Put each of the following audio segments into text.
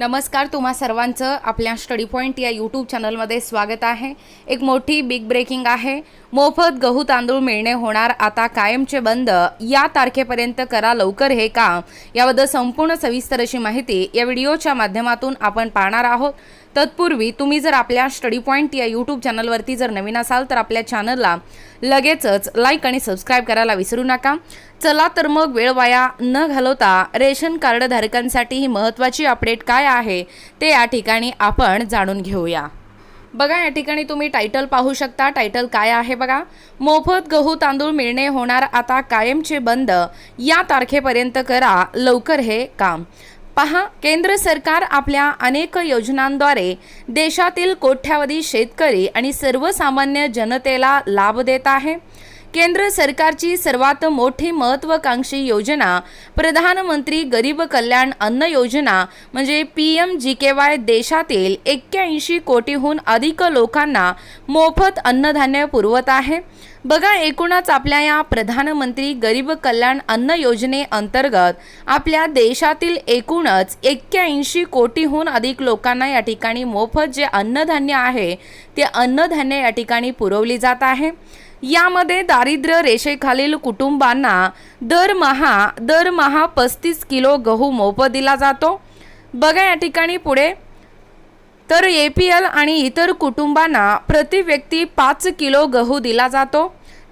नमस्कार तुम्हा सर्वांचं आपल्या स्टडी पॉईंट या यूट्यूब चॅनलमध्ये स्वागत आहे. एक मोठी बिग ब्रेकिंग आहे. मोफत गहू तांदूळ मिळणे होणार आता कायमचे बंद. या तारखेपर्यंत करा लवकर हे काम. याबद्दल संपूर्ण सविस्तर अशी माहिती या व्हिडिओच्या माध्यमातून आपण पाहणार आहोत. तत्पूर्वी तुम्ही जर आपल्या स्टडी पॉईंट या यूट्यूब चॅनलवरती जर नवीन असाल तर आपल्या चॅनलला लगेचच लाईक आणि सबस्क्राईब करायला विसरू नका. चला तर मग वेळ वाया न घालवता रेशन कार्ड धारकांसाठी ही महत्त्वाची अपडेट काय आहे ते या ठिकाणी आपण जाणून घेऊया. बघा या ठिकाणी तुम्ही टायटल पाहू शकता. टायटल काय आहे बघा? मोफत गहू तांदूळ मिळणे होणार आता कायमचे बंद. या तारखेपर्यंत करा लवकर हे काम. पहा केंद्र सरकार आपल्या अनेक योजनांद्वारे देशातील कोट्यावधी शेतकरी आणि सर्वसामान्य जनतेला लाभ देत आहे. केंद्र सरकारची सर्वात मोठी महत्त्वाकांक्षी योजना प्रधानमंत्री गरीब कल्याण अन्न योजना म्हणजे P M G K Y देशातील एक्क्याऐंशी कोटीहून अधिक लोकांना मोफत अन्नधान्य पुरवत आहे. बघा एकूणच आपल्या या प्रधानमंत्री गरीब कल्याण अन्न योजनेअंतर्गत आपल्या देशातील एकूणच एक्क्याऐंशी कोटीहून अधिक लोकांना या ठिकाणी मोफत जे अन्नधान्य आहे ते अन्नधान्य या ठिकाणी पुरवली जात आहे. यामध्ये दारिद्र्य रेषेखालील कुटुंबांना दरमहा दरमहा पस्तीस किलो गहू मोफत दिला जातो. बघा या ठिकाणी पुढे. तर ए पी एल आणि इतर कुटुंबांना प्रति व्यक्ती पाच किलो गहू दिला जातो.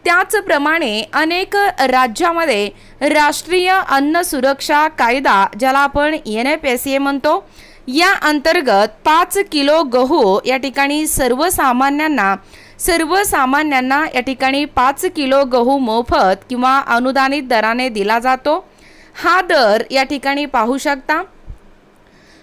त्याचप्रमाणे अनेक राज्यामध्ये राष्ट्रीय अन्न सुरक्षा कायदा ज्याला आपण एन एफ एस ए म्हणतो या अंतर्गत पाच किलो गहू या ठिकाणी सर्वसामान्यांना सर्वसामान्यांना या ठिकाणी पाच किलो गहू मोफत किंवा अनुदानित दराने दिला जातो. हा दर या ठिकाणी पाहू शकता.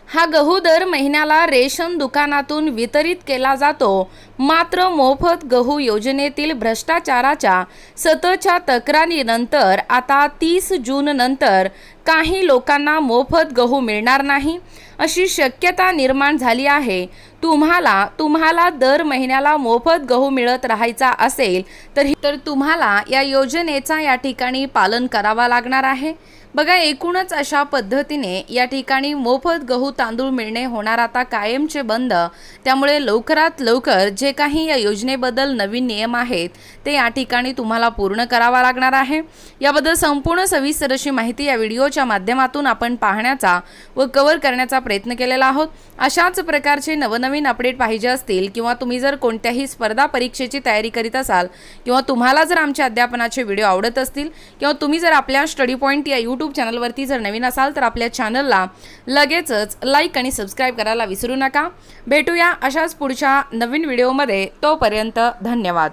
हा गहू दर महिन्याला रेशन दुकानातून वितरित केला जातो. मात्र मोफत गहू योजनेतील भ्रष्टाचाराच्या सततच्या तक्रारीनंतर आता तीस जून नंतर काही लोकांना मोफत गहू मिळणार नाही अशी शक्यता निर्माण झाली आहे. तुम्हाला तुम्हाला दर महिन्याला मोफत गहू मिळत राहायचा असेल तर तर तुम्हाला या योजनेचा या ठिकाणी पालन करावा लागणार आहे. बघा एकूणच अशा पद्धतीने या ठिकाणी मोफत गहू तांदूळ मिळणे होणार आता कायमचे बंद. त्यामुळे लवकरात लवकर जे काही या योजनेबद्दल नवीन नियम आहेत ते या ठिकाणी तुम्हाला पूर्ण करावा लागणार आहे. याबद्दल संपूर्ण सविस्तर अशी माहिती या व्हिडिओच्या माध्यमातून आपण पाहण्याचा व कव्हर करण्याचा प्रयत्न केलेला आहोत. अशाच प्रकारचे नवनवीन अपडेट पाहिजे असतील किंवा तुम्ही जर कोणत्याही स्पर्धा परीक्षेची तयारी करीत असाल किंवा तुम्हाला जर आमच्या अध्यापनाचे व्हिडिओ आवडत असतील किंवा तुम्ही जर आपल्या स्टडी पॉईंट या यूट्यूब चॅनलवरती जर नवीन असाल तर आपल्या चॅनलला लगेचच लाईक आणि सबस्क्राईब करायला विसरू नका. भेटूया अशाच पुढच्या नवीन व्हिडिओमध्ये तोपर्यंत धन्यवाद.